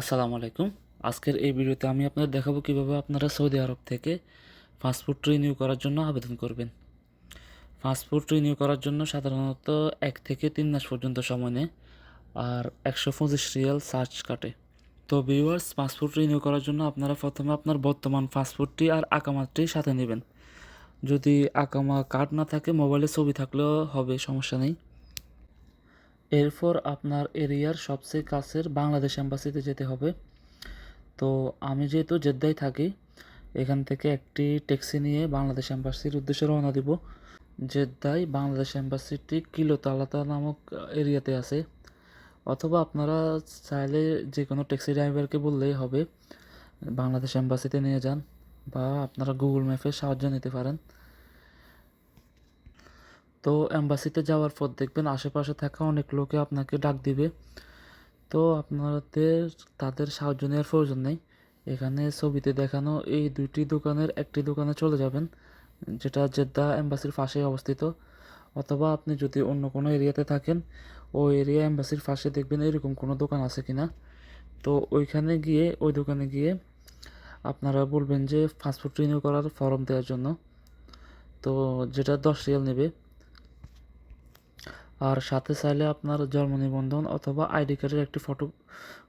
আসসালামু আলাইকুম। আজকের এই ভিডিওতে আমি আপনাদের দেখাবো কীভাবে আপনারা সৌদি আরব থেকে পাসপোর্ট রিনিউ করার জন্য আবেদন করবেন। পাসপোর্ট রিনিউ করার জন্য সাধারণত এক থেকে তিন মাস পর্যন্ত সময় নেয় আর একশো পঁচিশ রিয়াল সার্চ কাটে। তো ভিউয়ার্স পাসপোর্ট রিনিউ করার জন্য আপনারা প্রথমে আপনার বর্তমান পাসপোর্টটি আর আকামাতটি সাথে নেবেন। যদি আকামা কার্ড না থাকে, মোবাইলে ছবি থাকলেও হবে, সমস্যা নেই। এরপর আপনার এরিয়ার সবচেয়ে কাছের বাংলাদেশ এম্বাসিতে যেতে হবে। তো আমি যেহেতু জেদ্দায় থাকি, এখান থেকে একটি ট্যাক্সি নিয়ে বাংলাদেশ এম্বাসির উদ্দেশ্যে রওনা দিব। জেদ্দায় বাংলাদেশ এম্বাসিটি কিলোতালাতা নামক এরিয়াতে আছে। অথবা আপনারা চাইলে যে কোনো ট্যাক্সি ড্রাইভারকে বললেই হবে, বাংলাদেশ এম্বাসিতে নিয়ে যান বা আপনারা গুগল ম্যাপের সাহায্য নিতে পারেন। তো অ্যাম্বাসিতে যাওয়ার পর দেখবেন আশেপাশে থাকা অনেক লোকে আপনাকে ডাক দিবে। তো আপনাদের তাদের সাহায্য নেওয়ার প্রয়োজন নেই। এখানে ছবিতে দেখানো এই দুইটি দোকানের একটি দোকানে চলে যাবেন, যেটা জেদ্দা অ্যাম্বাসির পাশে অবস্থিত। অথবা আপনি যদি অন্য কোনো এরিয়াতে থাকেন ওই এরিয়া অ্যাম্বাসির পাশে দেখবেন এরকম কোনো দোকান আছে কি না তো ওইখানে গিয়ে, ওই দোকানে গিয়ে আপনারা বলবেন যে পাসপোর্ট রিনিউ করার ফর্ম দেওয়ার জন্য। তো যেটা দশ রিয়াল নেবে। আর সাথে চাইলে আপনার জন্ম নিবন্ধন অথবা আইডি কার্ডের একটি ফটো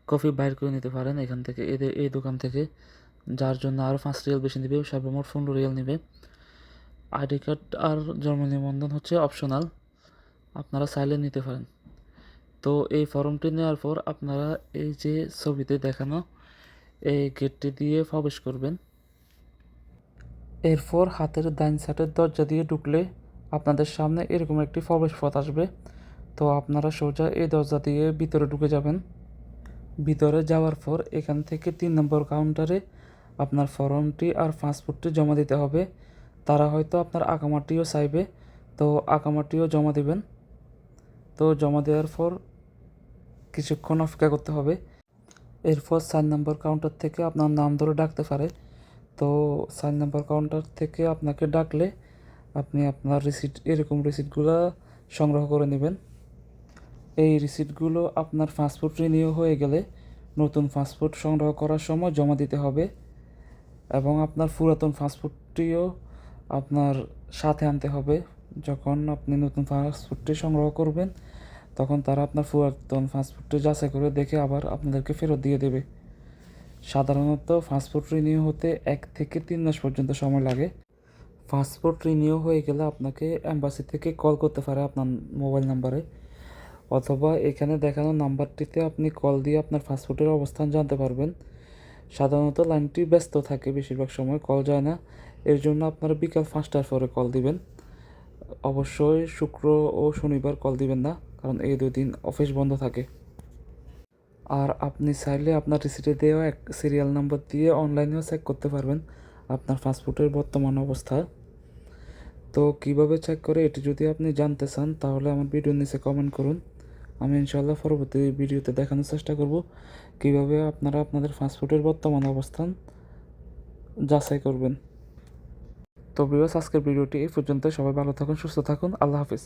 কপি বাইর করে নিতে পারেন এখান থেকে। এদের এই দোকান থেকে, যার জন্য আরও পাঁচ রিয়াল বেশি নেবে সর্বমোট পনেরো রিয়াল নেবে। আইডি কার্ড আর জন্ম নিবন্ধন হচ্ছে অপশনাল আপনারা চাইলে নিতে পারেন। তো এই ফর্মটি নেওয়ার পর আপনারা এই যে ছবিতে দেখানো, এই গেটটি দিয়ে প্রবেশ করবেন। এরপর হাতের ডাইন সাইডের দরজা দিয়ে ঢুকলে আপনাদের সামনে এরকম একটি প্রবেশ পথ আসবে। তো আপনারা সোজা এই দরজা দিয়ে ভিতরে ঢুকে যাবেন। ভিতরে যাওয়ার পর এখান থেকে তিন নম্বর কাউন্টারে আপনার ফর্মটি আর পাসপোর্টটি জমা দিতে হবে। তারা হয়তো আপনার আকামাটিও চাইবে। তো আকামাটিও জমা দিবেন। তো জমা দেওয়ার পর কিছুক্ষণ অপেক্ষা করতে হবে। এরপর চার নম্বর কাউন্টার থেকে আপনার নাম ধরে ডাকতে পারে। তো চার নম্বর কাউন্টার থেকে আপনাকে ডাকলে আপনি আপনার রিসিট এরকম রিসিটগুলো সংগ্রহ করে নেবেন। এই রিসিটগুলো আপনার পাসপোর্ট রিনিউ হয়ে গেলে নতুন পাসপোর্ট সংগ্রহ করার সময় জমা দিতে হবে এবং আপনার পুরাতন পাসপোর্টটিও আপনার সাথে আনতে হবে। যখন আপনি নতুন পাসপোর্টটি সংগ্রহ করবেন, তখন তারা আপনার পুরাতন পাসপোর্টটি যাচাই করে দেখে আবার আপনাদেরকে ফেরত দিয়ে দেবে। সাধারণত পাসপোর্ট রিনিউ হতে এক থেকে তিন মাস পর্যন্ত সময় লাগে। পাসপোর্ট রিনিউ হয়ে গেলে আপনাকে অ্যাম্বাসি থেকে কল করতে পারে আপনার মোবাইল নাম্বারে অথবা এখানে দেখানো নাম্বারটিতে আপনি কল দিয়ে আপনার পাসপোর্টের অবস্থান জানতে পারবেন। সাধারণত লাইনটি ব্যস্ত থাকে, বেশিরভাগ সময় কল যায় না। এর জন্য আপনারা বিকাল পাঁচটার পরে কল দিবেন। অবশ্যই শুক্র ও শনিবার কল দিবেন না, কারণ এই দুই দিন অফিস বন্ধ থাকে। আর আপনি চাইলে আপনার রিসিটে দেওয়া এক সিরিয়াল নাম্বার দিয়ে অনলাইনেও চেক করতে পারবেন, আপনার পাসপোর্টের বর্তমান অবস্থা। তো কীভাবে চেক করে এটি যদি আপনি জানতে চান, তাহলে আমার ভিডিওর নিচে কমেন্ট করুন। আমি ইনশাআল্লাহ পরবর্তী ভিডিওতে দেখানোর চেষ্টা করব কীভাবে আপনারা আপনাদের পাসপোর্টের বর্তমান অবস্থান যাচাই করবেন। তো বিবাস আজকের ভিডিওটি এই পর্যন্ত সবাই ভালো থাকুন, সুস্থ থাকুন। আল্লাহ হাফিজ।